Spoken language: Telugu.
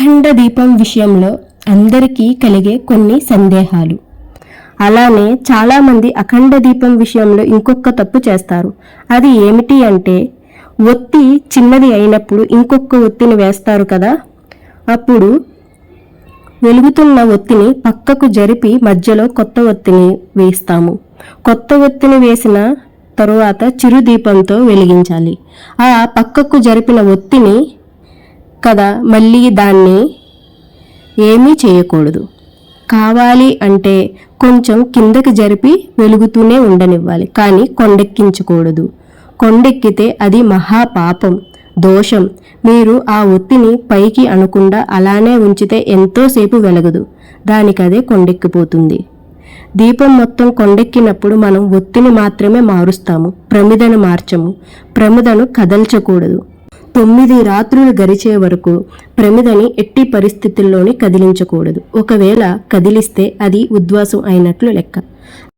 అఖండ దీపం విషయంలో అందరికీ కలిగే కొన్ని సందేహాలు. అలానే చాలామంది అఖండ దీపం విషయంలో ఇంకొక తప్పు చేస్తారు. అది ఏమిటి అంటే ఒత్తి చిన్నది అయినప్పుడు ఇంకొక ఒత్తిని వేస్తారు కదా? అప్పుడు వెలుగుతున్న ఒత్తిని పక్కకు జరిపి మధ్యలో కొత్త ఒత్తిని వేస్తాము కొత్త ఒత్తిని వేసిన తరువాత చిరు దీపంతో వెలిగించాలి. ఆ పక్కకు జరిపిన ఒత్తిని కదా మళ్ళీ దాన్ని ఏమీ చేయకూడదు. కావాలి అంటే కొంచెం కిందకి జరిపి వెలుగుతూనే ఉండనివ్వాలి కానీ కొండెక్కించకూడదు. కొండెక్కితే అది మహాపాపం దోషం. మీరు ఆ ఒత్తిని పైకి అనకుండా అలానే ఉంచితే ఎంతోసేపు వెలగదు. దానికదే కొండెక్కిపోతుంది. దీపం మొత్తం కొండెక్కినప్పుడు మనం ఒత్తిని మాత్రమే మారుస్తాము ప్రమిదను మార్చము. ప్రమిదను కదల్చకూడదు. తొమ్మిది రాత్రులు గరిచే వరకు ప్రమిదని ఎట్టి పరిస్థితుల్లోని కదిలించకూడదు. ఒకవేళ కదిలిస్తే అది ఉద్వాసం అయినట్లు లెక్క.